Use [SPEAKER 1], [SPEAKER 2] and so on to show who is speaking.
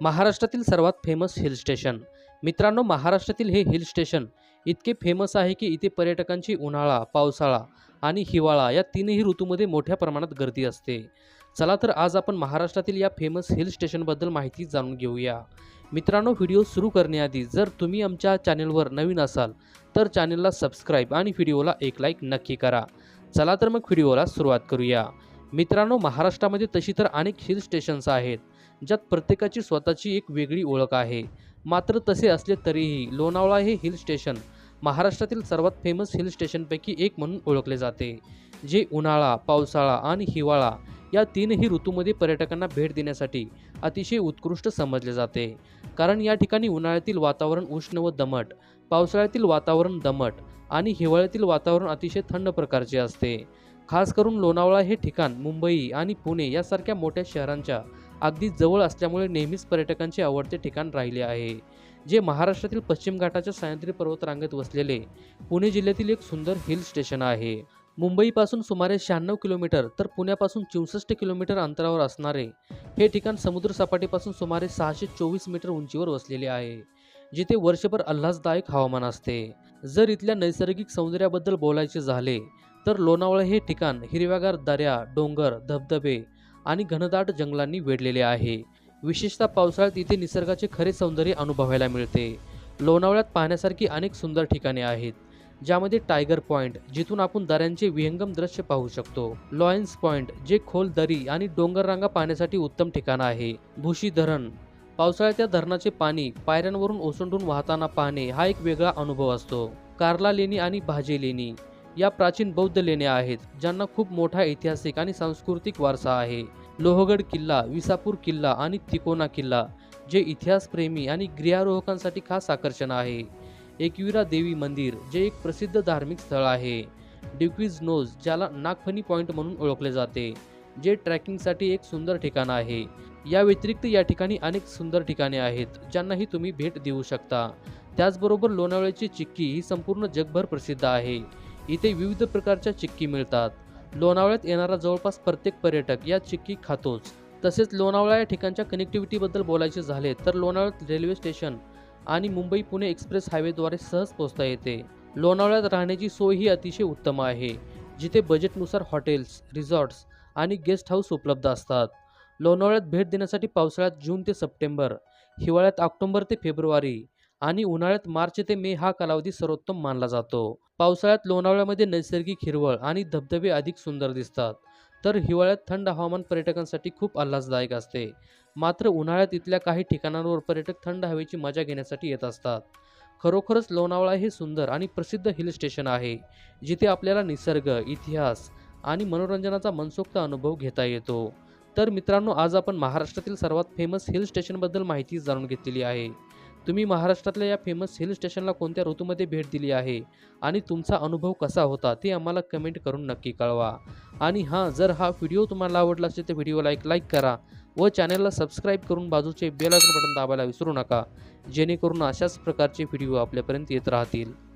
[SPEAKER 1] महाराष्ट्रातील सर्वात famous hill station मित्रांनो महाराष्ट्रातील हे हिल स्टेशन इतके फेमस आहे की इथे पर्यटकांची उन्हाळा पावसाळा आणि हिवाळा या तीनही ऋतूमध्ये मोठ्या प्रमाणात गर्दी असते. चला तर आज आपण महाराष्ट्रातील या फेमस हिल स्टेशनबद्दल माहिती जाणून घेऊया. मित्रांनो व्हिडिओ सुरू करण्याआधी जर तुम्ही आमच्या चॅनेलवर नवीन असाल तर चॅनेलला सबस्क्राईब आणि व्हिडिओला एक लाईक नक्की करा. चला तर मग व्हिडिओला सुरुवात करूया. मित्रांनो महाराष्ट्रामध्ये तशी तर अनेक हिल स्टेशन्स आहेत ज्यात प्रत्येकाची स्वतःची एक वेगळी ओळख आहे. मात्र तसे असले तरीही लोणावळा हे हिल स्टेशन महाराष्ट्रातील सर्वात फेमस हिल स्टेशनपैकी एक म्हणून ओळखले जाते जे उन्हाळा पावसाळा आणि हिवाळा या तीनही ऋतूमध्ये पर्यटकांना भेट देण्यासाठी अतिशय उत्कृष्ट समजले जाते. कारण या ठिकाणी उन्हाळ्यातील वातावरण उष्ण व दमट पावसाळ्यातील वातावरण दमट आणि हिवाळ्यातील वातावरण अतिशय थंड प्रकारचे असते. खास करून लोणावळा हे ठिकाण मुंबई आणि पुणे यासारख्या मोठ्या शहरांच्या अगदी जवळ असल्यामुळे नेहमीच पर्यटकांचे आवडते ठिकाण राहिले आहे जे महाराष्ट्रातील पश्चिम घाटाच्या सह्याद्री पर्वतरांगेत वसलेले पुणे जिल्ह्यातील एक सुंदर हिल स्टेशन आहे. मुंबईपासून सुमारे शहाण्णव किलोमीटर तर पुण्यापासून चौसष्ट किलोमीटर अंतरावर असणारे हे ठिकाण समुद्रसपाटीपासून सुमारे सहाशे चोवीस मीटर उंचीवर वसलेले आहे जिथे वर्षभर आल्हाददायक हवामान असते. जर इथल्या नैसर्गिक सौंदर्याबद्दल बोलायचे झाले तर लोणावळा हे ठिकाण हिरव्यागार दऱ्या डोंगर धबधबे आणि घनदाट जंगलांनी वेढलेले आहे. विशेषतः पावसाळ्यात इथे निसर्गाचे खरे सौंदर्य अनुभवायला मिळते. लोणावळ्यात पाहण्यासारखी अनेक सुंदर ठिकाणे आहेत ज्यामध्ये टायगर पॉइंट जिथून आपण दऱ्यांचे विहंगम दृश्य पाहू शकतो. लॉयन्स पॉइंट जे खोल दरी आणि डोंगर रांगा पाहण्यासाठी उत्तम ठिकाण आहे. भुशी धरण पावसाळ्यात या धरणाचे पाणी पायऱ्यांवरून ओसंडून वाहताना पाहणे हा एक वेगळा अनुभव असतो. कार्ला लेणी आणि भाजे लेणी या प्राचीन बौद्ध लेण्या आहेत ज्यांना खूप मोठा ऐतिहासिक आणि सांस्कृतिक वारसा आहे. लोहगड किल्ला विसापूर किल्ला आणि तिकोना किल्ला जे इतिहासप्रेमी आणि गिर्यारोहकांसाठी खास आकर्षण आहे. एकविरा देवी मंदिर जे एक प्रसिद्ध धार्मिक स्थळ आहे. डिक्विज नोज ज्याला नागफणी पॉइंट म्हणून ओळखले जाते जे ट्रॅकिंगसाठी एक सुंदर ठिकाण आहे. या व्यतिरिक्त या ठिकाणी अनेक सुंदर ठिकाणे आहेत ज्यांनाही तुम्ही भेट देऊ शकता. त्याचबरोबर लोणावळ्याची चिक्की ही संपूर्ण जगभर प्रसिद्ध आहे. इथे विविध प्रकारच्या चिक्की मिळतात. लोणावळ्यात येणारा जवळपास प्रत्येक पर्यटक या चिक्की खातोच. तसेच लोणावळा या ठिकाणच्या कनेक्टिव्हिटीबद्दल बोलायचे झाले तर लोणावळ्यात रेल्वे स्टेशन आणि मुंबई पुणे एक्सप्रेस हायवेद्वारे सहज पोहोचता येते. लोणावळ्यात राहण्याची सोय ही अतिशय उत्तम आहे. जिथे बजेटनुसार हॉटेल्स रिसॉर्ट्स आणि गेस्ट हाऊस उपलब्ध असतात. लोणावळ्यात भेट देण्यासाठी पावसाळ्यात जून ते सप्टेंबर हिवाळ्यात ऑक्टोबर ते फेब्रुवारी आणि उन्हाळ्यात मार्च ते मे हा कालावधी सर्वोत्तम मानला जातो. पावसाळ्यात लोणावळ्यामध्ये नैसर्गिक हिरवळ आणि धबधबे अधिक सुंदर दिसतात. तर हिवाळ्यात थंड हवामान पर्यटकांसाठी खूप आल्हाददायक असते. मात्र उन्हाळ्यात इथल्या काही ठिकाणांवर पर्यटक थंड हवेची मजा घेण्यासाठी येत असतात. खरोखरच लोणावळा हे सुंदर आणि प्रसिद्ध हिल स्टेशन आहे जिथे आपल्याला निसर्ग इतिहास आणि मनोरंजनाचा मनसोक्त अनुभव घेता येतो. तर मित्रांनो आज आपण महाराष्ट्रातील सर्वात फेमस हिल स्टेशनबद्दल माहिती जाणून घेतलेली आहे. तुम्ही महाराष्ट्रातल्या या फेमस हिल स्टेशनला कोणत्या ऋतूमध्ये भेट दिली आहे? आणि तुमचा अनुभव कसा होता? ते आम्हाला कमेंट करून नक्की कळवा. आणि हां जर हा व्हिडिओ तुम्हाला आवडला असेल तर व्हिडिओला एक लाईक करा व चॅनलला सबस्क्राईब करून बाजूचे बेल बटन दाबायला विसरू नका. जेणेकरून अशाच प्रकारचे व्हिडिओ आपल्यापर्यंत येत राहतील.